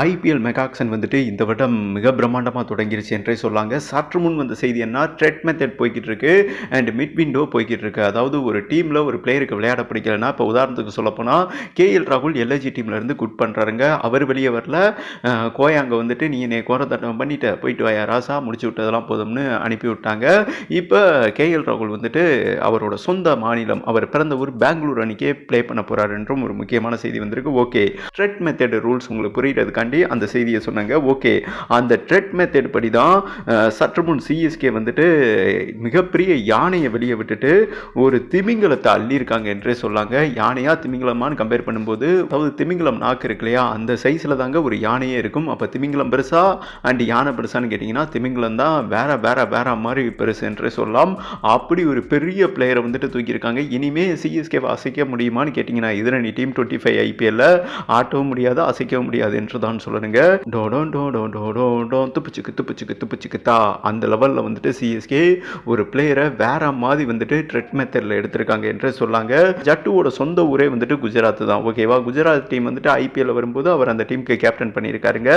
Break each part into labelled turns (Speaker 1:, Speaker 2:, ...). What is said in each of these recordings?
Speaker 1: IPL மெகாக்சன் வந்துட்டு இந்த வருடம் மிக பிரம்மாண்டமாக தொடங்கிருச்சு என்றே சொல்லாங்க. சற்று முன் வந்த செய்தி என்ன? ட்ரெட் மெத்தட் போய்கிட்டு இருக்கு அண்ட் மிட் விண்டோ போய்கிட்டு இருக்கு அதாவது ஒரு டீமில் ஒரு பிளேயருக்கு விளையாட பிடிக்கலன்னா இப்போ உதாரணத்துக்கு சொல்லப்போனால் கேஎல் ராகுல் எல்ஐஜி டீம்ல இருந்து குட் பண்ணுறாருங்க அவர் வெளியே வரல. கோயாங்க வந்துட்டு நீ என்னை கோரத்தட்டம் பண்ணிட்ட. போயிட்டு வாயா ராசா. முடிச்சு விட்டதெல்லாம் போதும்னு அனுப்பி விட்டாங்க இப்போ கேஎல் ராகுல் வந்துட்டு அவரோட சொந்த மாநிலம் அவர் பிறந்த ஊர் பெங்களூர் அணிக்கே ப்ளே பண்ண போகிறார் என்றும் ஒரு முக்கியமான செய்தி வந்திருக்கு. ஓகே. ட்ரெட் மெத்தட் ரூல்ஸ் உங்களுக்கு புரியுறதுக்கான புரியுறதுக்காண்டி அந்த செய்தியை சொன்னாங்க. ஓகே அந்த ட்ரெட் மெத்தட் படி தான் சற்று முன் சிஎஸ்கே வந்துட்டு மிகப்பெரிய யானையை வெளியே விட்டுட்டு ஒரு திமிங்கலத்தை அள்ளியிருக்காங்க என்றே சொல்லாங்க. யானையா திமிங்கலமான்னு கம்பேர் பண்ணும்போது அதாவது திமிங்கலம் நாக்கு இருக்கு இல்லையா அந்த சைஸில் தாங்க ஒரு யானையே இருக்கும். அப்போ திமிங்கலம் பெருசா? அண்ட் யானை பெருசான்னு கேட்டிங்கன்னா திமிங்கலம் தான் வேற வேற வேற மாதிரி பெருசு என்றே சொல்லலாம். அப்படி ஒரு பெரிய பிளேயரை வந்துட்டு தூக்கியிருக்காங்க. இனிமே சிஎஸ்கே அசைக்க முடியுமான்னு கேட்டிங்கன்னா இதரணி டீம் டுவெண்ட்டி ஃபைவ் ஐபிஎல்ல ஆட்டவும் முடியாது அசைக்கவும் முடியாது என்று தான் சொல்லணுங்க டோடோ டோடோ டோடோ டோ துப்புச்சுக்கு துப்புச்சுக்கு துப்புச்சுக்கு தா. அந்த லெவலில் வந்துட்டு சிஎஸ்கே ஒரு பிளேயரை வேற மாதிரி வந்துட்டு ட்ரெட் மெத்தடில் எடுத்திருக்காங்க என்று சொல்லாங்க. ஜட்டுவோட சொந்த ஊரே வந்துட்டு குஜராத் தான். ஓகேவா குஜராத் டீம் வந்துட்டு ஐபிஎல் வரும்போது அவர் அந்த டீமுக்கு கேப்டன் பண்ணியிருக்காருங்க.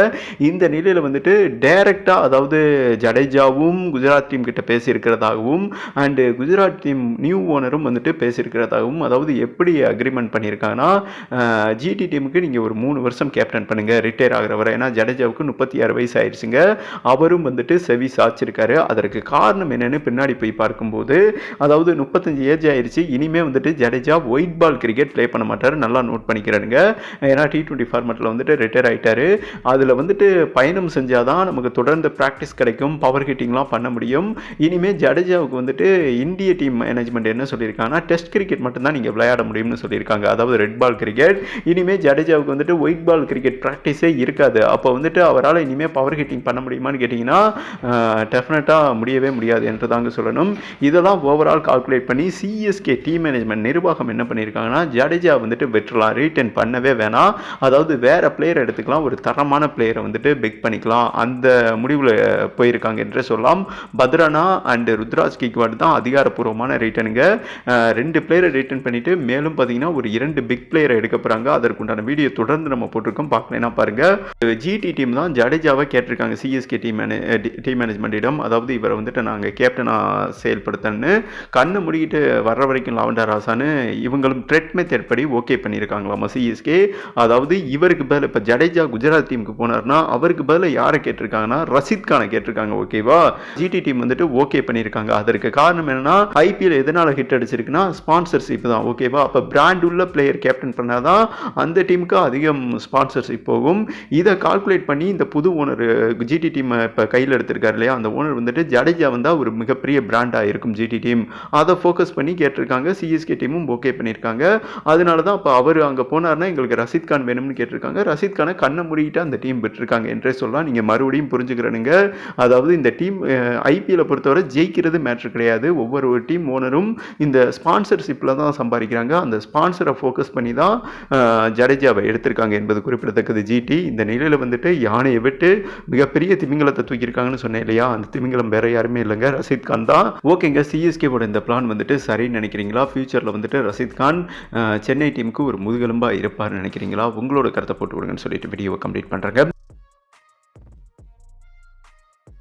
Speaker 1: இந்த நிலையில் வந்துட்டு டைரக்டாக அதாவது ஜடேஜாவும் குஜராத் டீம் கிட்ட பேசியிருக்கிறதாகவும் அண்டு குஜராத் டீம் நியூ ஓனரும் வந்துட்டு பேசியிருக்கிறதாகவும் அதாவது எப்படி அக்ரிமெண்ட் பண்ணியிருக்காங்கன்னா ஜிடி டீமுக்கு நீங்கள் ஒரு மூணு வருஷம் கேப்டன் பண்ணுங்க. ரிட்டையர் ஆகிறவர். ஏன்னா ஜடேஜாவுக்கு முப்பத்தி ஆறு வயசு ஆயிடுச்சுங்க அவரும் வந்துட்டு செவி சாச்சிருக்காரு அதற்கு காரணம் என்னன்னு பின்னாடி போய் பார்க்கும்போது அதாவது முப்பத்தஞ்சு ஏஜ் ஆயிடுச்சு இனிமே வந்துட்டு Jadeja white ball cricket play பண்ண மாட்டார். நல்லா நோட் பண்ணிக்கிறாருங்க. ஏன்னா டி டுவெண்ட்டி ஃபார்மெட்டில் வந்துட்டு ரிட்டையர் ஆகிட்டாரு அதில் வந்துட்டு பயணம் செஞ்சால் தான் நமக்கு தொடர்ந்து ப்ராக்டிஸ் கிடைக்கும். பவர் ஹிட்டிங்லாம் பண்ண முடியும். இனிமேல் ஜடேஜாவுக்கு வந்துட்டு இந்திய டீம் மேனேஜ்மெண்ட் என்ன சொல்லியிருக்காங்கன்னா டெஸ்ட் கிரிக்கெட் மட்டும்தான் நீங்கள் விளையாட முடியும்னு சொல்லியிருக்காங்க. அதாவது ரெட் பால் கிரிக்கெட் இனிமேல் ஜடேஜாவுக்கு வந்துட்டு ஒயிட் பால் கிரிக்கெட் ப்ராக்டிஸே இருக்காது. அப்போ வந்துட்டு அவரால் இனிமேல் பவர் ஹிட்டிங் பண்ண முடியுமான்னு கேட்டிங்கன்னா டெஃபினட்டாக முடியவே முடியாது என்று தாங்க சொல்லணும். இதெல்லாம் ஓவரால் கால்குலேட் பண்ணி சிஎஸ்கே டீம் மேனேஜ்மெண்ட் நிர்வாகம் என்ன பண்ணியிருக்காங்கன்னா ஜடேஜா வந்துட்டு வெற்றலாம். ரீட்டன் பண்ணவே வேணாம். அதாவது வேற பிளேயர் எடுத்துக்கலாம். ஒரு தரமான பிளேயரை வந்துட்டு பிக் பண்ணிக்கலாம். அந்த முடிவில் போயிருக்காங்க என்று சொல்லலாம். பத்ரனா அண்ட் ருத்ராஜ் கிக்வாட் தான் அதிகாரப்பூர்வமான ரீட்டனுங்க ரெண்டு பிளேயரை ரிட்டர்ன் பண்ணிவிட்டு மேலும் பார்த்தீங்கன்னா ஒரு இரண்டு பிக் பிளேயரை எடுக்க போகிறாங்க அதற்குண்டான வீடியோ தொடர்ந்து நம்ம போட்டிருக்கோம். பார்க்கலாம் பாருங்க. ஜிடி டீம் தான் ஜடேஜாவை கேட்டிருக்காங்க. சிஎஸ்கே டீம் மேனே டீம் மேனேஜ்மெண்ட்டிடம் அதாவது இவரை வந்துட்டு நாங்கள் கேப்டனாக செயல்படுத்தன்னு கண்ணை முடிக்கிட்டு வர்ற வரைக்கும் லாவண்டா ராசான்னு இவங்களும் ட்ரெட் மெத்தட் படி ஓகே பண்ணியிருக்காங்களாமா சிஎஸ்கே அதாவது இவருக்கு பதில் இப்போ ஜடேஜா குஜராத் டீமுக்கு போனார்னா அவருக்கு பதில் யாரை கேட்டிருக்காங்கன்னா ரஷித் கானை கேட்டிருக்காங்க ஓகேவா ஜிடி டீம் வந்துட்டு ஓகே பண்ணியிருக்காங்க. அதற்கு காரணம் என்னன்னா ஐபிஎல் எதனால் ஹிட் அடிச்சிருக்குன்னா ஸ்பான்சர்ஷிப் தான் ஓகேவா அப்போ பிராண்ட் உள்ள பிளேயர் கேப்டன் பண்ணாதான் அந்த டீமுக்கு அதிகம் ஸ்பான்சர்ஷிப் போகும். இதை கால்குலேட் பண்ணி இந்த புது ஓனர் ஜிடி டீம் இப்போ கையில் எடுத்திருக்காரு இல்லையா? அந்த ஓனர் வந்துட்டு ஜடேஜா வந்தால் ஒரு மிகப்பெரிய பிராண்டாக இருக்கும் ஜிடி டீம் அதை ஃபோக்கஸ் பண்ணி கேட்டிருக்காங்க. சிஎஸ்கே டீமும் ஓகே பண்ணியிருக்காங்க. அதனால தான் இப்போ அவர் அங்கே போனார்னா எங்களுக்கு ரஷித் கான் வேணும்னு கேட்டிருக்காங்க. ரஷித் கானை கண்ணை மூடிக்கிட்டு அந்த டீம் விட்டுருக்காங்க. என்றே சொல்லலாம். நீங்கள் மறுபடியும் புரிஞ்சுக்கிறனுங்க. அதாவது இந்த டீம் ஐபிஎல்லை பொறுத்தவரை ஜெயிக்கிறது மேட்ரு கிடையாது. ஒவ்வொரு டீம் ஓனரும் இந்த ஸ்பான்சர்ஷிப்பில் தான் சம்பாதிக்கிறாங்க. அந்த ஸ்பான்சரை ஃபோக்கஸ் பண்ணி தான் ஜடேஜாவை எடுத்திருக்காங்க என்பது குறிப்பிடத்தக்கது ஜிடி இந்த நிலையில் வந்துட்டு யானையை விட்டு மிகப்பெரிய திமிங்கலத்தை தூக்கியிருக்காங்கன்னு சொன்னேன் இல்லையா? அந்த திமிங்கலம் வேற யாருமே இல்லைங்க. ரஷித் கான் தான். ஓகேங்க சிஎஸ்கேவோட இந்த பிளான் வந்துட்டு சரின்னு நினைக்கிறீங்களா? ஃபியூச்சரில் வந்துட்டு ரஷித் கான் சென்னை டீமுக்கு ஒரு முதுகெலும்பாக இருப்பார்னு நினைக்கிறீங்களா? உங்களோட கருத்தை போட்டு விடுங்கன்னு சொல்லிட்டு வீடியோவை கம்ப்ளீட் பண்ணுறேங்க